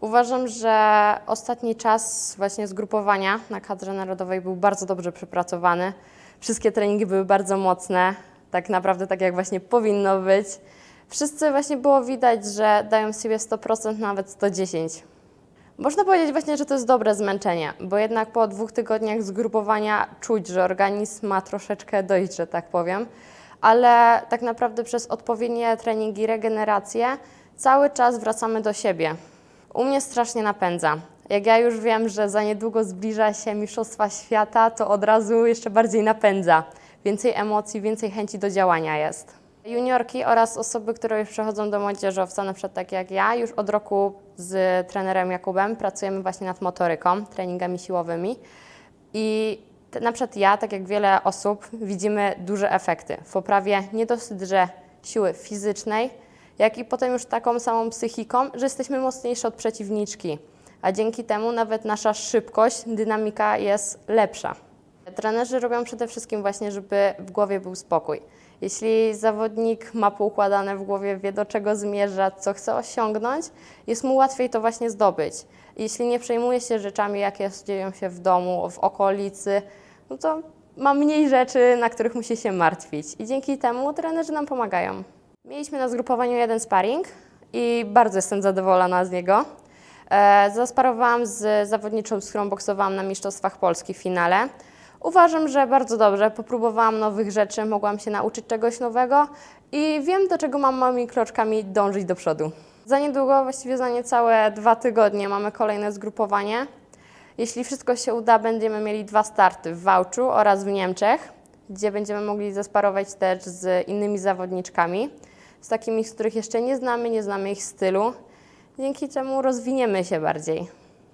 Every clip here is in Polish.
Uważam, że ostatni czas właśnie zgrupowania na kadrze narodowej był bardzo dobrze przepracowany. Wszystkie treningi były bardzo mocne, tak naprawdę tak jak właśnie powinno być. Wszyscy właśnie było widać, że dają siebie 100%, nawet 110%. Można powiedzieć właśnie, że to jest dobre zmęczenie, bo jednak po dwóch tygodniach zgrupowania czuć, że organizm ma troszeczkę dojść, że tak powiem, ale tak naprawdę przez odpowiednie treningi, regenerację cały czas wracamy do siebie. U mnie strasznie napędza. Jak ja już wiem, że za niedługo zbliża się Mistrzostwa Świata, to od razu jeszcze bardziej napędza. Więcej emocji, więcej chęci do działania jest. Juniorki oraz osoby, które już przechodzą do młodzieżowca, na przykład tak jak ja, już od roku z trenerem Jakubem pracujemy właśnie nad motoryką, treningami siłowymi. I na przykład ja, tak jak wiele osób, widzimy duże efekty w poprawie nie dosyć, że siły fizycznej, jak i potem już taką samą psychiką, że jesteśmy mocniejsze od przeciwniczki. A dzięki temu nawet nasza szybkość, dynamika jest lepsza. Trenerzy robią przede wszystkim właśnie, żeby w głowie był spokój. Jeśli zawodnik ma poukładane w głowie, wie do czego zmierza, co chce osiągnąć, jest mu łatwiej to właśnie zdobyć. Jeśli nie przejmuje się rzeczami, jakie dzieją się w domu, w okolicy, no to ma mniej rzeczy, na których musi się martwić. I dzięki temu trenerzy nam pomagają. Mieliśmy na zgrupowaniu jeden sparring i bardzo jestem zadowolona z niego. E, zasparowałam z zawodniczą, z którą boksowałam na Mistrzostwach Polski w finale. Uważam, że bardzo dobrze. Popróbowałam nowych rzeczy, mogłam się nauczyć czegoś nowego i wiem, do czego mam małymi kroczkami dążyć do przodu. Za niedługo, właściwie za niecałe dwa tygodnie, mamy kolejne zgrupowanie. Jeśli wszystko się uda, będziemy mieli dwa starty w Wałczu oraz w Niemczech, gdzie będziemy mogli zasparować też z innymi zawodniczkami, z takimi, z których jeszcze nie znamy, nie znamy ich stylu, dzięki czemu rozwiniemy się bardziej.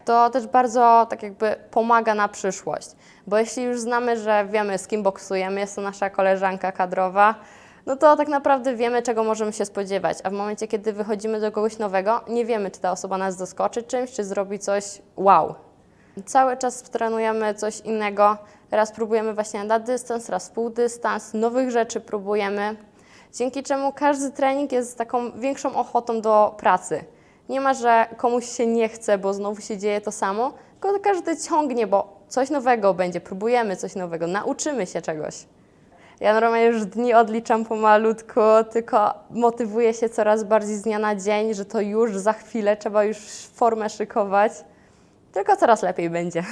To też bardzo tak jakby pomaga na przyszłość, bo jeśli już znamy, że wiemy z kim boksujemy, jest to nasza koleżanka kadrowa, no to tak naprawdę wiemy, czego możemy się spodziewać, a w momencie, kiedy wychodzimy do kogoś nowego, nie wiemy, czy ta osoba nas zaskoczy czymś, czy zrobi coś wow. Cały czas trenujemy coś innego. Raz próbujemy właśnie na dystans, raz półdystans, nowych rzeczy próbujemy. Dzięki czemu każdy trening jest taką większą ochotą do pracy. Nie ma, że komuś się nie chce, bo znowu się dzieje to samo, tylko każdy ciągnie, bo coś nowego będzie, próbujemy coś nowego, nauczymy się czegoś. Ja normalnie już dni odliczam pomalutku, tylko motywuję się coraz bardziej z dnia na dzień, że to już za chwilę trzeba już formę szykować. Tylko coraz lepiej będzie.